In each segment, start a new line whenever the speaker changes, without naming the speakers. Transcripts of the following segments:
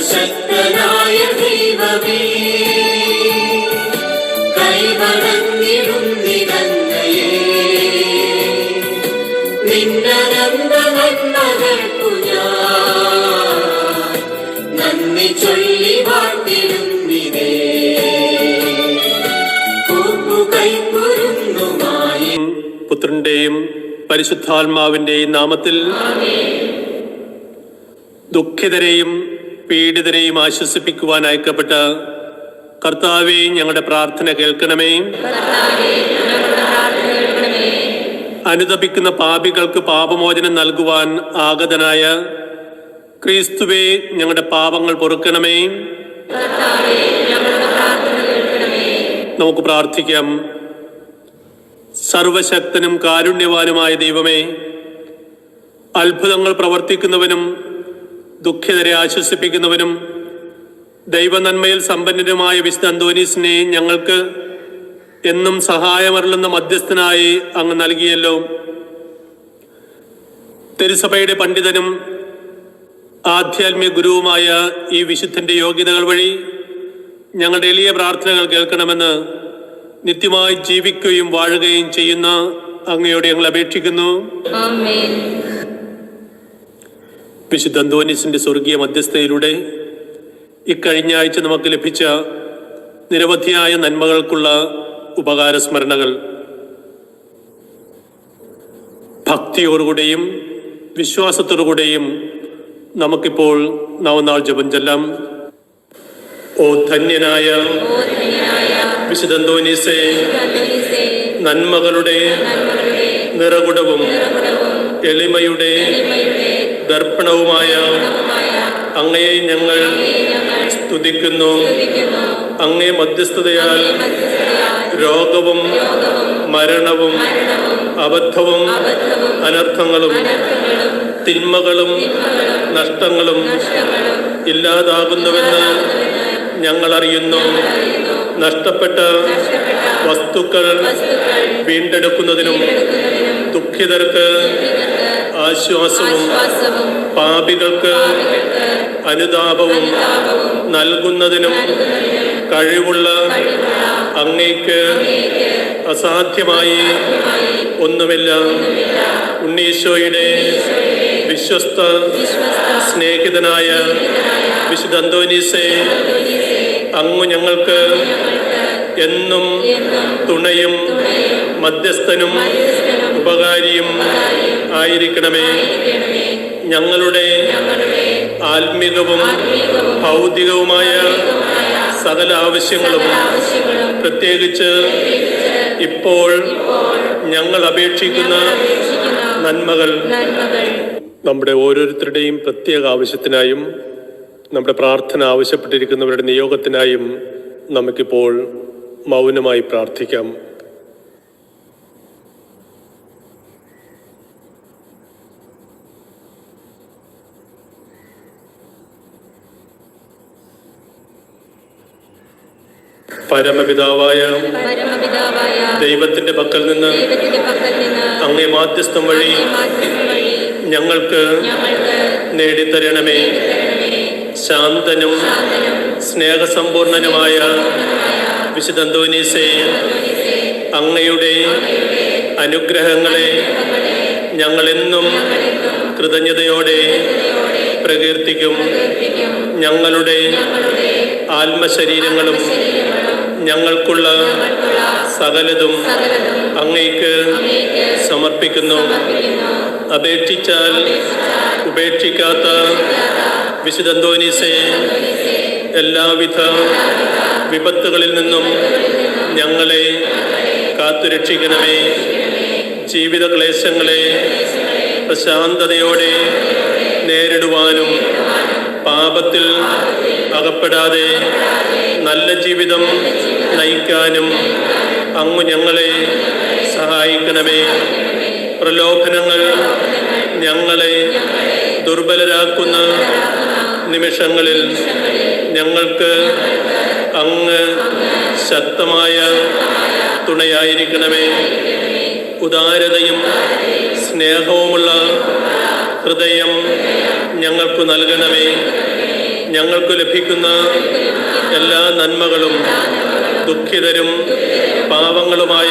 സർവശക്തനായ ദൈവമേ. കൈവണങ്ങിടുന്നിരങ്ങയെ നിന്നനന്ദ നന്മകൾക്കു ഞാൻ നന്ദി ചൊല്ലി കൂപ്പുകൈക്കുരുന്നുമായി
പുത്രന്റെയും പരിശുദ്ധാത്മാവിന്റെയും നാമത്തിൽ ദുഃഖിതരെയും പീഡിതരെയും ആശ്വസിപ്പിക്കുവാൻ അയക്കപ്പെട്ട കർത്താവെ ഞങ്ങളുടെ പ്രാർത്ഥന കേൾക്കണമേ. അനുതപിക്കുന്ന പാപികൾക്ക് പാപമോചനം നൽകുവാൻ ആഗതനായ ക്രിസ്തുവെ ഞങ്ങളുടെ പാപങ്ങൾ പൊറുക്കണമേ. നമുക്ക് പ്രാർത്ഥിക്കാം. സർവശക്തനും കാരുണ്യവാനുമായ ദൈവമേ അത്ഭുതങ്ങൾ പ്രവർത്തിക്കുന്നവനും ദുഃഖിതരെ ആശ്വസിപ്പിക്കുന്നവനും ദൈവനന്മയിൽ സമ്പന്നനുമായ വിശുദ്ധ അന്തോനീസിനെ ഞങ്ങൾക്ക് എന്നും സഹായമരുളുന്ന മധ്യസ്ഥനായി അങ്ങ് നൽകിയല്ലോ. തിരുസഭയുടെ പണ്ഡിതനും ആധ്യാത്മിക ഗുരുവുമായ ഈ വിശുദ്ധന്റെ യോഗ്യതകൾ വഴി ഞങ്ങളുടെ എളിയ പ്രാർത്ഥനകൾ കേൾക്കണമെന്ന് നിത്യമായി ജീവിക്കുകയും വാഴുകയും ചെയ്യുന്ന അങ്ങയോട് ഞങ്ങൾ അപേക്ഷിക്കുന്നു. വിശുദ്ധ അന്തോനീസിന്റെ സ്വർഗീയ മധ്യസ്ഥയിലൂടെ ഇക്കഴിഞ്ഞ ആഴ്ച നമുക്ക് ലഭിച്ച നിരവധിയായ നന്മകൾക്കുള്ള ഉപകാരസ്മരണകൾ ഭക്തിയോടുകൂടെയും വിശ്വാസത്തോടുകൂടെയും നമുക്കിപ്പോൾ നവനാൾ ജപം ചെല്ലാം. ഓ ധന്യനായ
വിശുദ്ധന്തോനീസെ
നന്മകളുടെ നിറകുടവും എളിമയുടെ ദർപ്പണവുമായ അങ്ങയെ ഞങ്ങൾ സ്തുതിക്കുന്നു. അങ്ങേ മധ്യസ്ഥതയാൽ രോഗവും മരണവും അബദ്ധവും അനർത്ഥങ്ങളും തിന്മകളും നഷ്ടങ്ങളും ഇല്ലാതാകുന്നുവെന്ന് ഞങ്ങൾ അറിയുന്നു നഷ്ടപ്പെട്ട വസ്തുക്കൾ വീണ്ടെടുക്കുന്നതിനും ദുഃഖിതർക്ക് ആശ്വാസവും പാപികൾക്ക് അനുതാപവും നൽകുന്നതിനും കഴിവുള്ള അങ്ങേക്ക് അസാധ്യമായി ഒന്നുമില്ല. ഉണ്ണീശോയുടെ വിശ്വസ്ത സ്നേഹിതനായ വിശുദ്ധ അന്തോനീസെ അങ്ങു ഞങ്ങൾക്ക് എന്നും തുണയും മധ്യസ്ഥനും ഉപകാരിയും ആയിരിക്കണമേ. ഞങ്ങളുടെ ആത്മീകവും ഭൗതികവുമായ സകല ആവശ്യങ്ങളും പ്രത്യേകിച്ച് ഇപ്പോൾ ഞങ്ങൾ അപേക്ഷിക്കുന്ന നന്മകൾ. നമ്മുടെ ഓരോരുത്തരുടെയും പ്രത്യേക ആവശ്യത്തിനായും നമ്മുടെ പ്രാർത്ഥന ആവശ്യപ്പെട്ടിരിക്കുന്നവരുടെ നിയോഗത്തിനായും നമുക്കിപ്പോൾ മൗനമായി പ്രാർത്ഥിക്കാം. പരമപിതാവായ ദൈവത്തിന്റെ പക്കൽ നിന്ന് അങ്ങേ മാധ്യസ്ഥം വഴി ഞങ്ങൾക്ക് നേടിത്തരണമേ. ശാന്തനും സ്നേഹസമ്പൂർണനുമായ വിശുദ്ധ അന്തോനീസേ അങ്ങയുടെ അനുഗ്രഹങ്ങളെ ഞങ്ങളെന്നും കൃതജ്ഞതയോടെ പ്രകീർത്തിക്കും. ഞങ്ങളുടെ ആത്മശരീരങ്ങളും ഞങ്ങൾക്കുള്ള സകലതും അങ്ങേക്ക് സമർപ്പിക്കുന്നു. അപേക്ഷിച്ചാൽ ഉപേക്ഷിക്കാത്ത വിശുദ്ധ അന്തോനീസെ എല്ലാവിധ വിപത്തുകളിൽ നിന്നും ഞങ്ങളെ കാത്തുരക്ഷിക്കണമേ. ജീവിത ക്ലേശങ്ങളെ പ്രശാന്തതയോടെ നേരിടുവാനും പാപത്തിൽ അകപ്പെടാതെ നല്ല ജീവിതം നയിക്കാനും അങ്ങ് ഞങ്ങളെ സഹായിക്കണമേ. പ്രലോഭനങ്ങൾ ഞങ്ങളെ ദുർബലരാക്കുന്ന നിമിഷങ്ങളിൽ ഞങ്ങൾക്ക് അങ്ങ് ശക്തമായ തുണയായിരിക്കണമേ. ഉദാരതയും സ്നേഹവുമുള്ള ഹൃദയം ഞങ്ങൾക്ക് നൽകണമേ. ഞങ്ങൾക്ക് ലഭിക്കുന്ന എല്ലാ നന്മകളും ദുഃഖിതരും പാവങ്ങളുമായ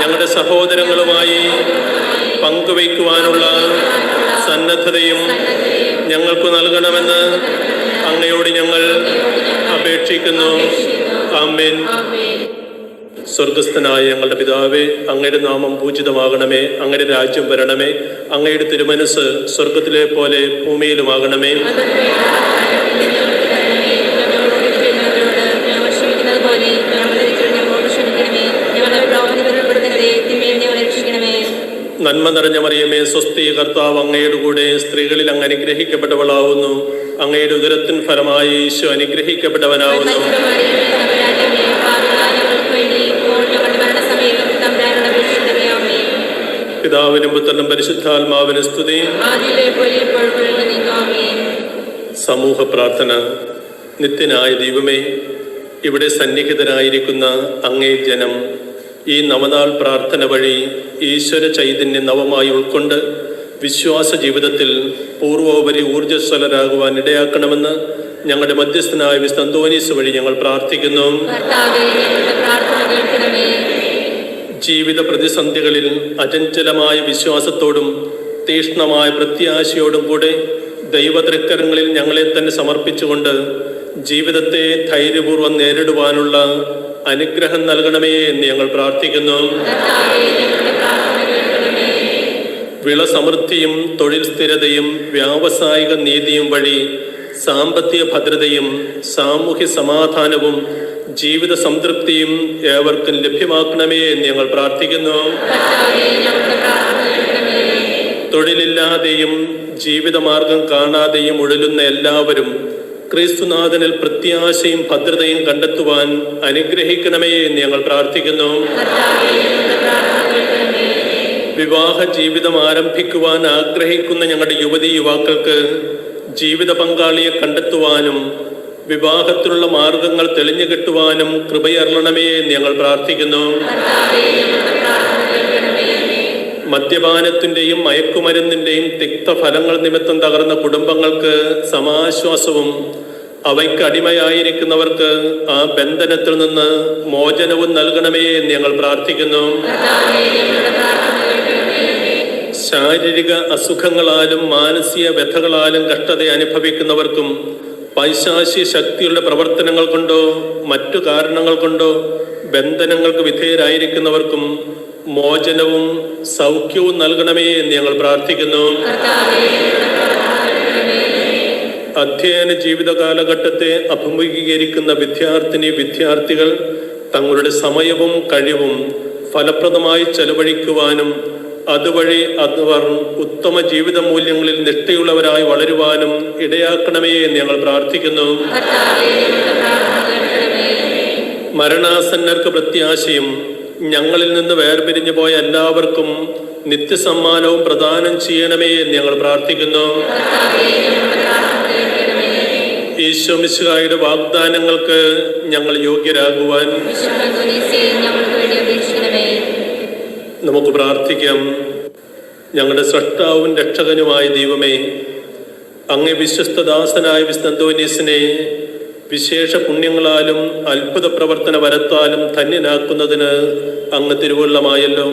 ഞങ്ങളുടെ സഹോദരങ്ങളുമായി പങ്കുവയ്ക്കുവാനുള്ള സന്നദ്ധതയും ഞങ്ങൾക്ക് നൽകണമെന്ന് അങ്ങയോട് ഞങ്ങൾ അപേക്ഷിക്കുന്നു. ആമേൻ. സ്വർഗസ്ഥനായ ഞങ്ങളുടെ പിതാവേ അങ്ങയുടെ നാമം പൂജിതമാകണമേ അങ്ങയുടെ രാജ്യം വരണമേ അങ്ങയുടെ തിരുമനസ് സ്വർഗത്തിലെ പോലെ ഭൂമിയിലുമാകണമേ.
ഞങ്ങളെ
നന്മ നിറഞ്ഞ മറിയമേ സ്വസ്തി കർത്താവ് അങ്ങയുടെ കൂടെ സ്ത്രീകളിൽ അങ്ങ് അനുഗ്രഹിക്കപ്പെട്ടവളാവുന്നു. അങ്ങയുടെ ഉദരത്തിൻ ഫലമായി ഈശോ അനുഗ്രഹിക്കപ്പെട്ടവനാവുന്നു. പിതാവിനും പുത്രനും പരിശുദ്ധാത്മാവിനും
നീങ്ങാമേ
സമൂഹ പ്രാർത്ഥന. നിത്യനായ ദൈവമേ ഇവിടെ സന്നിഹിതരായിരിക്കുന്ന അങ്ങേ ജനം ഈ നവനാൾ പ്രാർത്ഥന വഴി ഈശ്വര ചൈതന്യം നവമായി ഉൾക്കൊണ്ട് വിശ്വാസ ജീവിതത്തിൽ പൂർവോപരി ഊർജസ്വലരാകുവാൻ ഇടയാക്കണമെന്ന് ഞങ്ങളുടെ മധ്യസ്ഥനായ വിസ്തന്തോനീസ് അന്തോനീസ് വഴി ഞങ്ങൾ പ്രാർത്ഥിക്കുന്നു. ജീവിത പ്രതിസന്ധികളിൽ അചഞ്ചലമായ വിശ്വാസത്തോടും തീക്ഷ്ണമായ പ്രത്യാശയോടും കൂടെ ദൈവതൃക്കരങ്ങളിൽ ഞങ്ങളെ തന്നെ സമർപ്പിച്ചുകൊണ്ട് ജീവിതത്തെ ധൈര്യപൂർവം നേരിടുവാനുള്ള അനുഗ്രഹം നൽകണമേ എന്ന് ഞങ്ങൾ പ്രാർത്ഥിക്കുന്നു.
വിള
വിളസമൃദ്ധിയും തൊഴിൽ സ്ഥിരതയും വ്യാവസായിക നീതിയും വഴി സാമ്പത്തിക ഭദ്രതയും സാമൂഹ്യ സമാധാനവും ജീവിത സംതൃപ്തിയും ഏവർക്കും ലഭ്യമാക്കണമേ എന്ന് ഞങ്ങൾ പ്രാർത്ഥിക്കുന്നു. തൊഴിലില്ലാതെയും ജീവിതമാർഗം കാണാതെയും ഉഴലുന്ന എല്ലാവരും ക്രിസ്തുനാഥനിൽ പ്രത്യാശയും ഭദ്രതയും കണ്ടെത്തുവാൻ അനുഗ്രഹിക്കണമേ എന്ന് ഞങ്ങൾ പ്രാർത്ഥിക്കുന്നു. വിവാഹ ജീവിതം ആരംഭിക്കുവാൻ ആഗ്രഹിക്കുന്ന ഞങ്ങളുടെ യുവതി യുവാക്കൾക്ക് ജീവിത പങ്കാളിയെ കണ്ടെത്തുവാനും വിവാഹത്തിലുള്ള മാർഗങ്ങൾ തെളിഞ്ഞു കിട്ടുവാനും എന്ന് ഞങ്ങൾ പ്രാർത്ഥിക്കുന്നു. മദ്യപാനത്തിന്റെയും മയക്കുമരുന്നിന്റെയും തിക്തഫലങ്ങൾ നിമിത്തം തകർന്ന കുടുംബങ്ങൾക്ക് സമാശ്വാസവും അവയ്ക്ക് അടിമയായിരിക്കുന്നവർക്ക് ആ ബന്ധനത്തിൽ നിന്ന് മോചനവും നൽകണമേ എന്ന് ഞങ്ങൾ പ്രാർത്ഥിക്കുന്നു. ശാരീരിക അസുഖങ്ങളാലും മാനസിക വ്യഥകളാലും കഷ്ടത അനുഭവിക്കുന്നവർക്കും പൈശാശി ശക്തിയുടെ പ്രവർത്തനങ്ങൾ കൊണ്ടോ മറ്റു കാരണങ്ങൾ കൊണ്ടോ ബന്ധനങ്ങൾക്ക് വിധേയരായിരിക്കുന്നവർക്കും മോചനവും സൗഖ്യവും നൽകണമേ എന്ന് ഞങ്ങൾ പ്രാർത്ഥിക്കുന്നു. അധ്യയന ജീവിത കാലഘട്ടത്തെ അഭിമുഖീകരിക്കുന്ന വിദ്യാർത്ഥിനി വിദ്യാർത്ഥികൾ തങ്ങളുടെ സമയവും കഴിവും ഫലപ്രദമായി ചെലവഴിക്കുവാനും അതുവഴി അവർ ഉത്തമ ജീവിത മൂല്യങ്ങളിൽ നിഷ്ഠയുള്ളവരായി വളരുവാനും ഇടയാക്കണമേ എന്ന് ഞങ്ങൾ പ്രാർത്ഥിക്കുന്നു. മരണാസന്നർക്ക് പ്രത്യാശയും ഞങ്ങളിൽ നിന്ന് വേർപിരിഞ്ഞു പോയ എല്ലാവർക്കും നിത്യസമ്മാനവും പ്രദാനം ചെയ്യണമേ എന്ന് ഞങ്ങൾ പ്രാർത്ഥിക്കുന്നു. ഈശോ വാഗ്ദാനങ്ങൾക്ക് ഞങ്ങൾ യോഗ്യരാകുവാൻ നമുക്ക് പ്രാർത്ഥിക്കാം. ഞങ്ങളുടെ സൃഷ്ടാവും രക്ഷകനുമായ ദൈവമേ അങ്ങേ വിശ്വസ്തദാസനായ വിസ്തന്തോനീസിനെ വിശേഷ പുണ്യങ്ങളാലും അത്ഭുത പ്രവർത്തന വരത്താലും ധന്യനാക്കുന്നതിന് അങ്ങ് തിരുവുള്ളമായല്ലോ.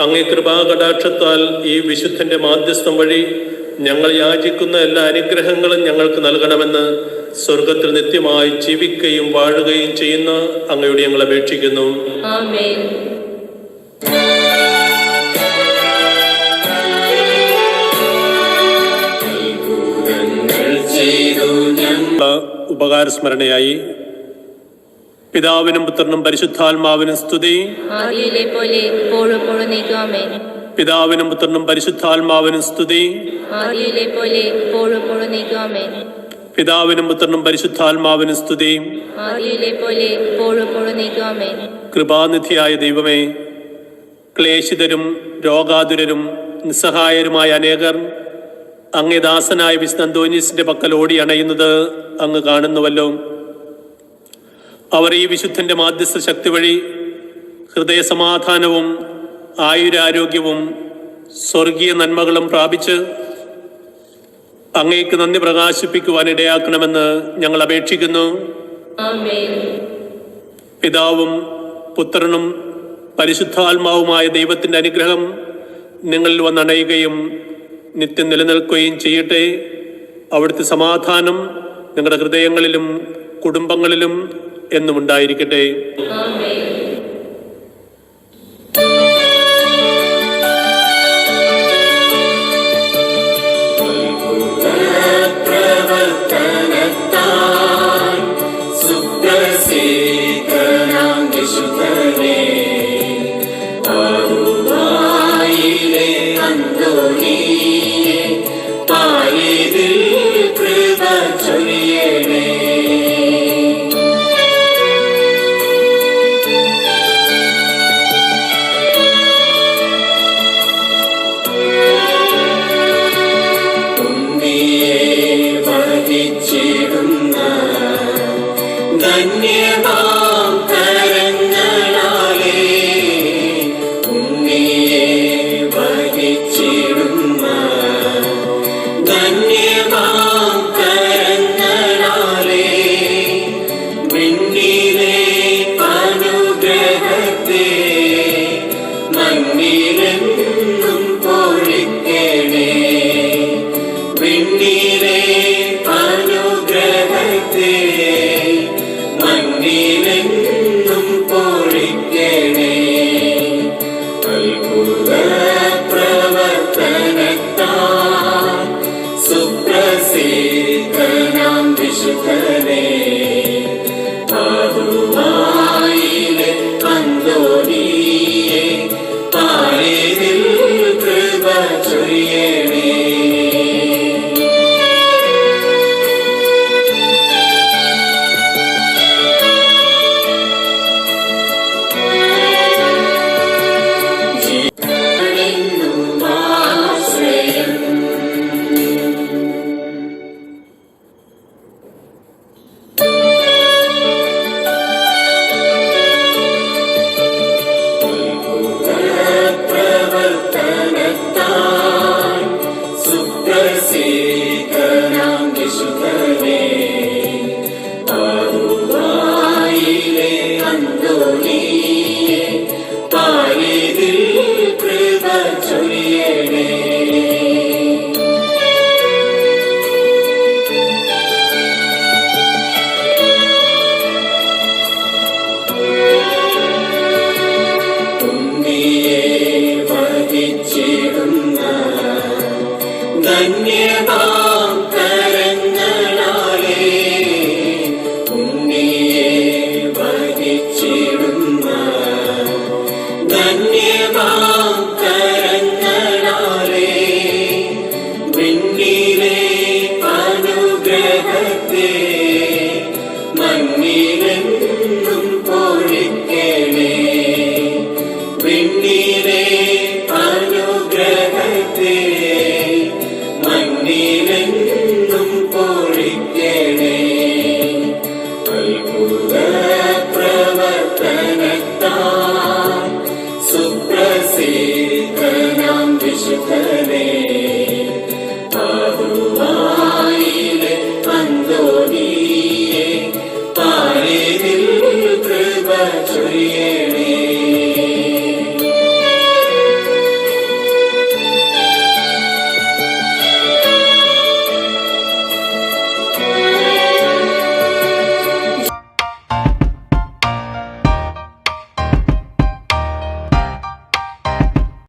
അങ്ങേ കൃപാകടാക്ഷത്താൽ ഈ വിശുദ്ധന്റെ മാധ്യസ്ഥം വഴി ഞങ്ങൾ യാചിക്കുന്ന എല്ലാ അനുഗ്രഹങ്ങളും ഞങ്ങൾക്ക് നൽകണമെന്ന് സ്വർഗത്തിൽ നിത്യമായി ജീവിക്കുകയും വാഴുകയും ചെയ്യുന്ന അങ്ങയോട് ഞങ്ങൾ അപേക്ഷിക്കുന്നു.
ആമേൻ.
ചെയ്തു ഞങ്ങൾ
ഉപകാരസ്മരണയായി. പിതാവിനും പുത്രനും പരിശുദ്ധാത്മാവിനും സ്തുതി. പിതാവിനും പുത്രനും പരിശുദ്ധാത്മാവിനും സ്തുതി. പിതാവിനും പുത്രനും പരിശുദ്ധാത്മാവിനും സ്തുതി. കൃപാനിധിയായ ദൈവമേ ക്ലേശിതരും രോഗാതുരരും നിസ്സഹായരുമായ അനേകർ അങ്ങേ ദാസനായ വിസ്തന്തോനീസിന്റെ പക്കൽ ഓടി അണയുന്നത് അങ്ങ് കാണുന്നുവല്ലോ. അവർ ഈ വിശുദ്ധന്റെ മാധ്യസ്ഥ ശക്തി വഴി ഹൃദയസമാധാനവും ആയുരാരോഗ്യവും സ്വർഗീയ നന്മകളും പ്രാപിച്ച് അങ്ങേക്ക് നന്ദി പ്രകാശിപ്പിക്കുവാൻ ഇടയാക്കണമെന്ന് ഞങ്ങൾ അപേക്ഷിക്കുന്നു. പിതാവും പുത്രനും പരിശുദ്ധാത്മാവുമായ ദൈവത്തിന്റെ അനുഗ്രഹം നിങ്ങളിൽ വന്നണയുകയും നിത്യം നിലനിൽക്കുകയും ചെയ്യട്ടെ. അവിടുത്തെ സമാധാനം നിങ്ങളുടെ ഹൃദയങ്ങളിലും കുടുംബങ്ങളിലും എന്നും ഉണ്ടായിരിക്കട്ടെ.
പ്രവർത്തനത്താൽ ധന്യമാം കരങ്ങളാലേ. ഉണ്ണിയെ വഹിച്ചിടുന്ന ധന്യമാം കരങ്ങളാലേ. മിന്നിലെ അനുഗ്രഹത്തെ മണ്ണിലെന്നും പൊഴിക്കണേ. പിന്നീ yeah. மன்னினே